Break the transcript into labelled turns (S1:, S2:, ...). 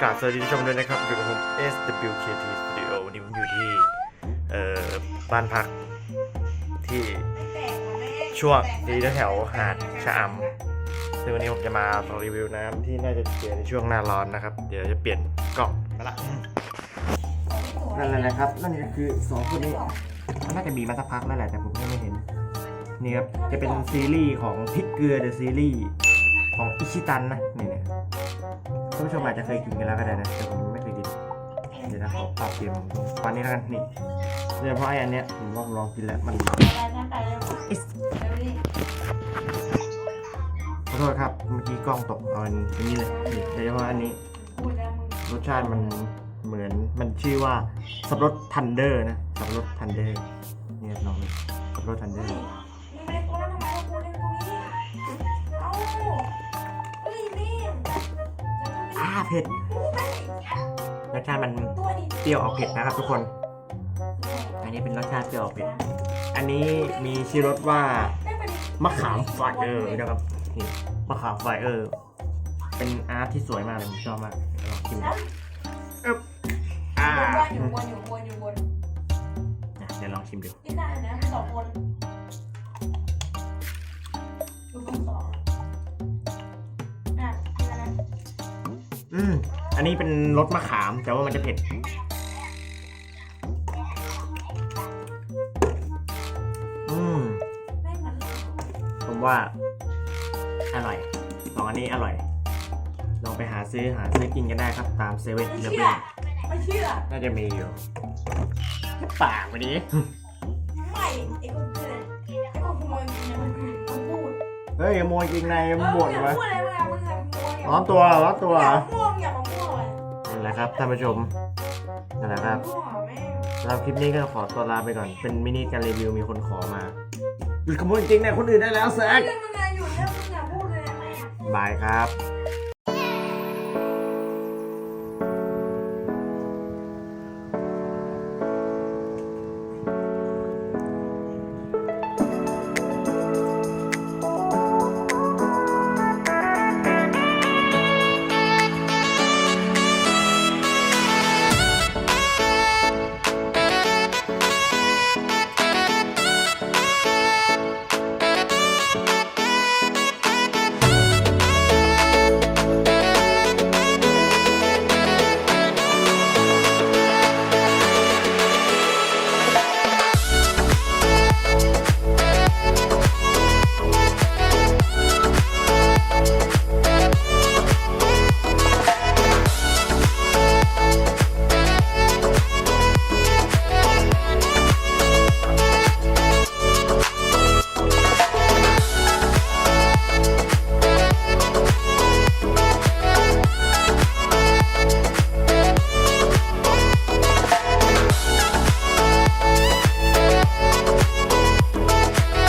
S1: กราบสวัสดีท่านผู้ชมด้วยนะครับอยู่กับผม SWKT Studio วันนี้ผมอยู่ที่เอ่อบ้านพักที่ช่วงที่แถวหาดชะอำซึ่งวันนี้ผมจะมารีวิวน้ำที่น่าจะเสียในช่วงหน้าร้อนนะครับ เดี๋ยวจะเปลี่ยนกล่องมาละนั่นแหละครับนั่นก็คือสองคนนี้มันน่าจะมีมาสักพักแล้วแหละแต่ผมยังไม่เห็นนี่ครับจะเป็นซีรีส์ของพริกเกลือเดอะซีรีส์ ของอิชิตันนะนี่เนี่ยท่านผู้ชมอาจจะเคยกินกันแล้วก็ได้นะแต่ผมไม่เคยกินเดี๋ยวนะขอปรับเปลี่ยนตอนนี้แล้วกันนี่โดยเฉพาะไอ้อันเนี้ยผมลองลองกินแล้วมันขอโทษครับเมื่อกี้กล้องตกเอาอันนี้อันนี้เลยนี่โดยเฉพาะอันนี้รสชาติมันเหมือนมันชื่อว่าสับรดทันเดอร์นะสับรดทันเดอร์เนี่ยลองเลยสับรดทันเดอร์ อ่าเผ็ดรสชาติมันเปรี้ยวออกเผ็ดนะครับทุกคน อันนี้เป็นรสชาติเปรี้ยวออกเผ็ด อันนี้มีชื่อรสว่ามะขามไฟเออร์นะครับนี่มะขามไฟเออร์เป็นอาร์ตที่สวยมากเลยผมชอบมากลองชิมดูอึ๊บอ่าอะเดี๋ยวลองชิมดูอื มอันนี้เป็นรสมะขามแต่ว่ามันจะเผ็ด อืมผมว่า อร่อยลองอันนี้อร่อย ลองไปหาซื้อหาซื้อกินกันได้ครับตามเซเว่น
S2: ไม่
S1: เล
S2: เชื่
S1: เว่
S2: อนไม่เชื่อ
S1: น่าจะมีอยู่ปากวันนี้
S2: ไม่ไอ้คนเชื่อไอ้คนขโมยเนี่ยมันคือมันพูด
S1: เฮ้ยขโมยจริงใน
S2: เอ
S1: มัน
S2: อ
S1: บ่น
S2: อย่า
S1: ไว้
S2: พูดอะไรมึงอะมึงอะขโมย
S1: ร้อนตัวร้อนตัว
S2: อย่ามาพูดอย่ามาพูดเลย
S1: นั่นแหละครับท่านผู้ชมนั่นแหละครับ
S2: พูดหาแม่
S1: สำหรับคลิปนี้ก็ขอตัวลาไปก่อน เป็นมินิการรีวิวมีคนขอมาหยุดขโมยจริงๆเนี่ยคนอื่นได้แล้วแซก
S2: เรื่องมึงอะอยู่เรื่องมึงอะพูดเลยนะแม่
S1: บายครับ
S2: ไ